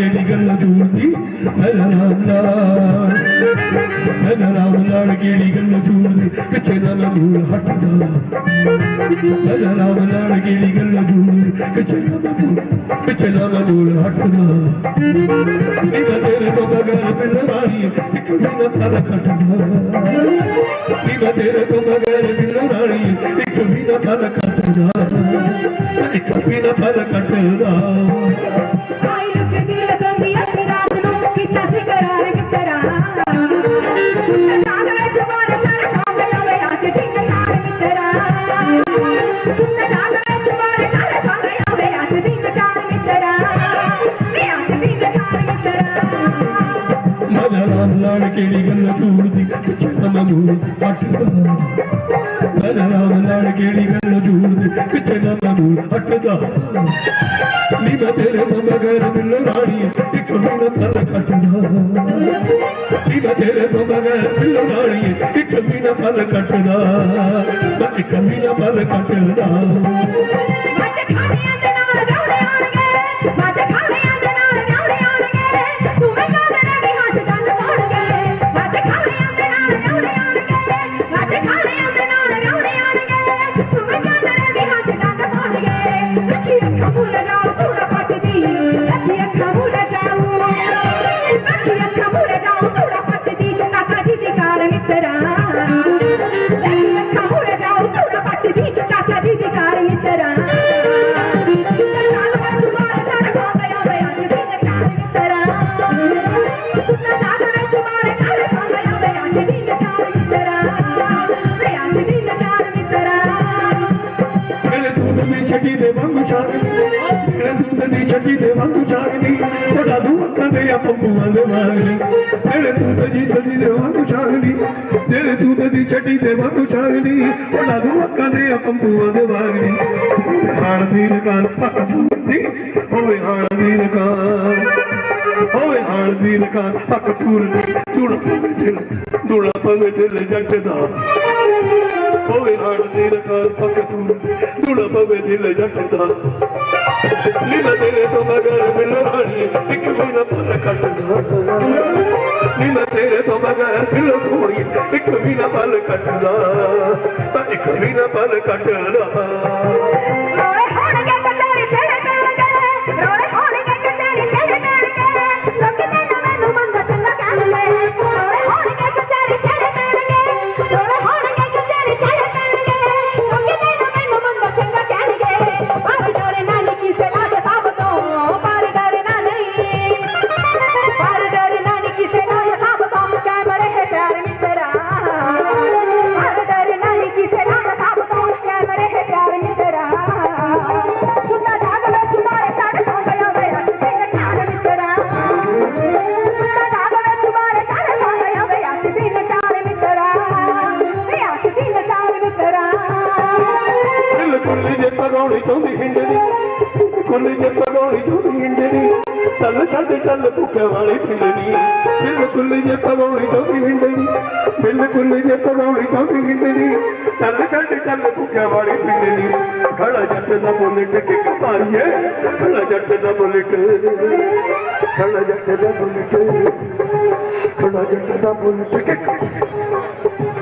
ਕਿਹੜੀ ਗੱਲ ਦੂਰ ਦੀ? ਪਹਿਲਾ ਨਾਮ ਨਾਲ ਪਹਿਲਾ ਨਾਮ ਨਾਲ ਕਿਹੜੀ ਗੱਲ ਦੂਰ ਦੀ? ਕਿੱਥੇ ਦਾ ਨਾ ਮੂਲ ਹਟਦਾ। ਪਹਿਲਾ ਨਾਮ ਨਾਲ ਕਿਹੜੀ ਗੱਲ ਦੂਰ ਦੀ? ਕਿੱਥੇ ਦਾ ਨਾ ਮੂਲ ਕਿੱਥੇ ਦਾ ਨਾ ਮੂਲ ਹਟਦਾ। ਇਹਦਾ ਤੇਰੇ ਤੋਂ ਬਗੈਰ ਬਿਲਵਾਨੀ ਕਿੱਥੇ ਦਾ ਤਲ ਕਟਦਾ? ਇਹਦਾ ਤੇਰੇ ਤੋਂ ਬਗੈਰ ਬਿਲਵਾਨੀ ਕਿੱਥੇ ਦਾ ਤਲ ਕਟਦਾ? ਰਾਮ ਨਾਲ ਕਿਹੜੀ ਗੱਲ ਜੂੜਦੀ ਪਿੱਛੇ ਨਾ ਮੈਂ ਮੂਲ ਹਟਦਾ। ਨੀ ਮੈਂ ਤੇਰੇ ਤੋਂ ਬਗੈਰ ਮਿਲ ਰਾਣੀ, ਇੱਕ ਵੀ ਨਾ ਪਲ ਕੱਟਦਾ। ਨੀ ਮੈਂ ਤੇਰੇ ਤੋਂ ਬਗੈਰ ਮਿਲ ਰਾਣੀ, ਇੱਕ ਵੀ ਨਾ ਪਲ ਕੱਟਦਾ। ਮੈਂ ਇੱਕ ਵੀ ਨਾ ਪਲ ਕੱਟਦਾ। ਮਾਝੇ ਖਾਣਿਆਂ ਦੇ ਨਾਲ ਛੱਜੀ ਦੇ ਵਾਂਗੂ ਜਾਗਦੀ। ਤੇਰੇ ਦੁੱਧ ਦੀ ਛੱਜੀ ਦੇ ਵਾਂਗੂ ਜਾਗਦੀ। ਤੁਹਾਡਾ ਦੂ ਅੱਖਾਂ ਦੇ ਆ ਪੰਬੂਆਂ ਦੇ ਵਾਂਗੂ ਤੇਰੇ ਦੁੱਧ ਦੀ ਛੱਜੀ ਦੇ ਵਾਂਗੂ ਜਾਗਦੀ। ਤੇਰੇ ਦੁੱਧ ਦੀ ਛੱਜੀ ਦੇ ਵਾਂਗੂ ਜਾਗਦੀ। ਤੁਹਾਡਾ ਦੂ ਅੱਖਾਂ ਦੇ ਆ ਪੰਬੂਆਂ ਦੇ ਵਾਂਗੂ ਹਾਣ ਦੀ ਰਕਾਨ ਪੱਕ ਦੀ ਹੋਏ ਹਾਣ ਦੀ ਰਕਾਨ ਹੋਏ ਹਾਣ ਦੀ ਰਕਾਨ ਪੱਕ ਪੂਰ ਚੁੜ ਪਵੇ ਦਿਲ ਦੁੜਾ ਪਵੇ ਦਿਲ ਜੱਟ ਦਾ। ਹੋਵੇ ਹੜ ਦੀ ਰਕਾਰ ਪੱਕ ਤੂਰ ਧੁੜਾ ਪਵੇ ਦਿਲ ਜੱਟ ਦਾ ਲੀਲਾ ਤੇਰੇ ਤੋਂ ਬਗੈਰ ਮਿਲ ਰਾਣੀ, ਇੱਕ ਵੀ ਨਾ ਪਲ ਕੱਟਦਾ। ਲੀਲਾ ਤੇਰੇ ਤੋਂ ਬਗੈਰ ਮਿਲ ਸੋਣੀ ਇੱਕ ਵੀ ਪਲ ਕੱਟਦਾ। ਤਾਂ ਇੱਕ ਵੀ ਪਲ ਕੱਟਦਾ ਪਕਾਉਣੀ ਚਾਹੁੰਦੀ ਹਿੰਡੇ ਦੀ। ਕੁੱਲੀ ਜੇ ਪਕਾਉਣੀ ਚਾਹੁੰਦੀ ਹਿੰਡੇ ਦੀ। ਤਲ ਛੱਡ ਤਲ ਭੁੱਖੇ ਵਾਲੇ ਖਿੰਡਣੀ ਬਿਲ ਕੁੱਲੀ ਜੇ ਪਕਾਉਣੀ ਚਾਹੁੰਦੀ ਹਿੰਡੇ ਦੀ। ਬਿਲ ਕੁੱਲੀ ਜੇ ਪਕਾਉਣੀ ਚਾਹੁੰਦੀ ਹਿੰਡੇ ਦੀ। ਤਲ ਛੱਡ ਤਲ ਭੁੱਖੇ ਵਾਲੇ ਖਿੰਡਣੀ ਖੜਾ ਜੱਟ ਦਾ ਬੁਲਟ ਕਿੱਕ ਮਾਰੀਏ ਖੜਾ ਜੱਟ ਦਾ ਬੁਲਟ। ਖੜਾ ਜੱਟ ਦਾ ਬੁਲਟ। ਖੜਾ ਜੱਟ ਦਾ ਬੁਲਟ ਕਿੱਕ।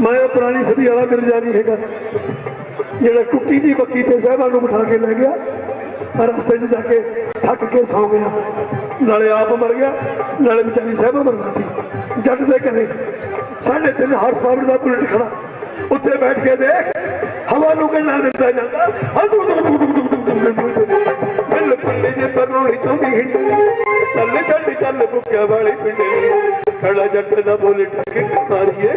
ਮੈਂ ਪੁਰਾਣੀ ਸਦੀ ਵਾਲਾ ਮਿਲ ਜਾਣੀ ਹੈਗਾ। ਜਿਹੜਾ ਟੁੱਟੀ ਦੀ ਬੱਕੀ ਤੇ ਸਹਿਬਾਂ ਨੂੰ ਬਿਠਾ ਕੇ ਲੈ ਗਿਆ ਰਸਤੇ 'ਚ ਜਾ ਕੇ ਥੱਕ ਕੇ ਸੌ ਗਿਆ। ਨਾਲੇ ਆਪ ਮਰ ਗਿਆ, ਨਾਲੇ ਵਿਚਾਰੀ ਸਹਿਬਾਂ ਮਰਵਾਤੀ ਜੱਟ ਦੇ ਘਰੇ ਸਾਢੇ 3 ਹਾਰਸ ਪਾਵਰ ਦਾ ਬੁਲਟ ਖੜਾ। ਉੱਤੇ ਬੈਠ ਕੇ ਦੇਖ, ਹਵਾ ਨੂੰ ਕਿੰਨਾ ਦਿੰਦਾ ਜਾਂਦਾ। ਹਦੂ ਦੂ ਦੂ ਦੂ ਦੂ ਬਿੱਲ ਜੇ ਪਰੋਣੀ ਤੋਂ ਵੀ ਹਿੱਟ ਚੱਲ ਛੱਡ ਚੱਲ ਬੁੱਕਿਆ ਵਾਲੇ ਪਿੰਡੇ। खड़ा जट दा बोले ठके कमारिए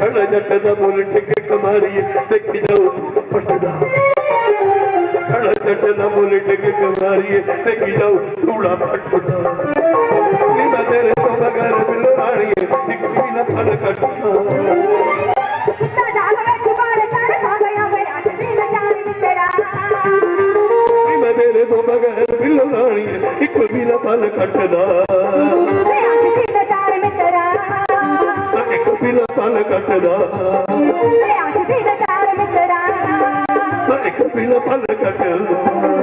खड़ा जट दा बोले ठके कमारिए देखी जाओ तू पटदा खड़ा जट दा बोले ठके कमारिए देखी जाओ टूड़ा पटदा नी मैं तेरे तो बगैर बिल पाणी है इक भी न फल कटदा पीला पन कट